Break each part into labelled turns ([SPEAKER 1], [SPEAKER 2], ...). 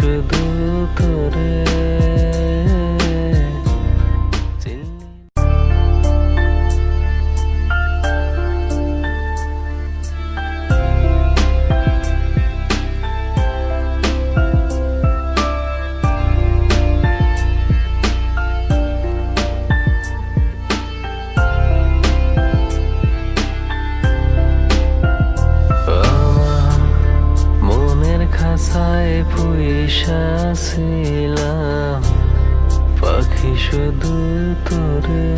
[SPEAKER 1] শুধু তোরে। ছিলাম। পাখি শুধু তোরে।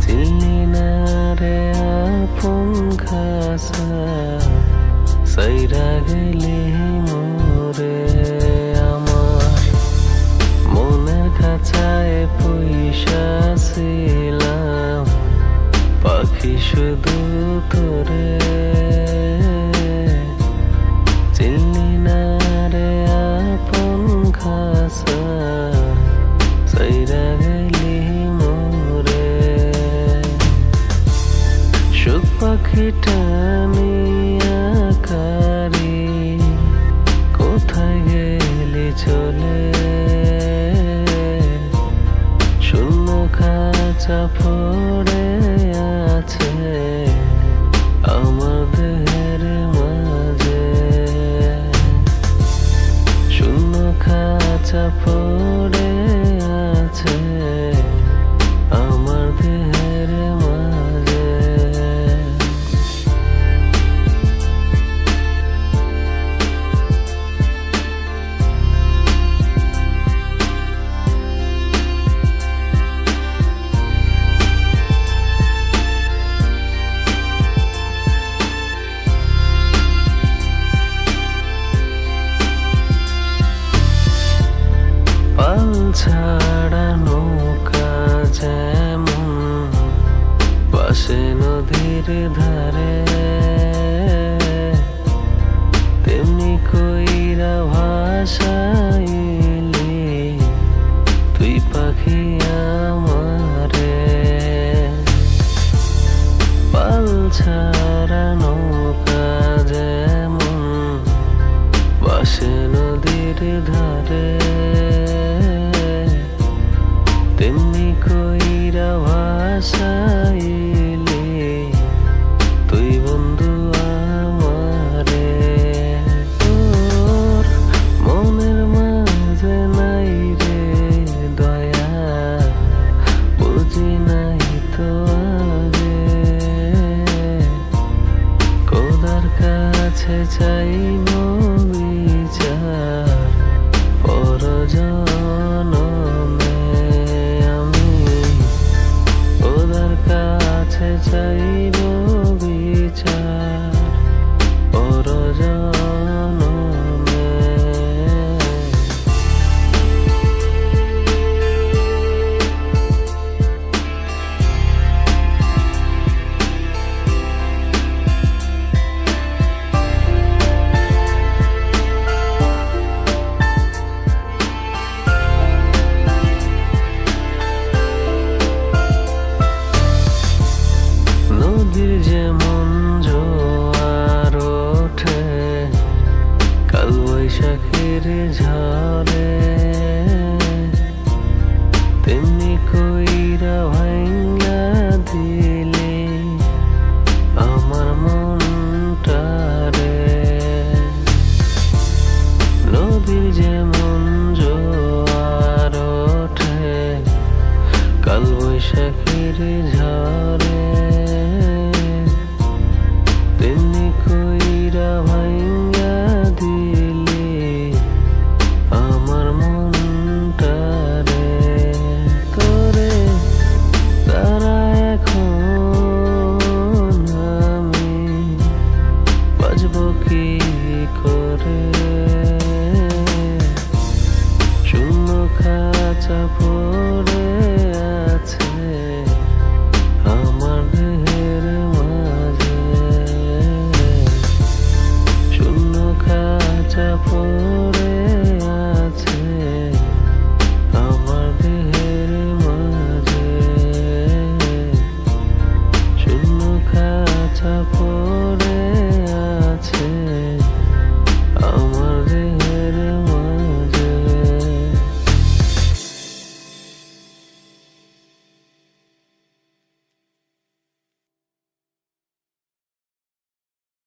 [SPEAKER 1] চিনি না রে আপন খাসা। সাইরা গেলি মোরে আমার। মনের খাঁচায় পয়সা ছিলাম। পাখি শুধু তোরে। খাঁচা পড়ে আছে আমার দেহের মাঝে। শূন্য খাঁচা পড়ে আছে। ছাড়া নৌকা যেমন পাশে নদীর ধারে তেমনি কইরা ভাষাইলি নৌকা নদীর ধারে তেমনি কইরা ভাষাইলি বৈশাখীর ঝড়ে।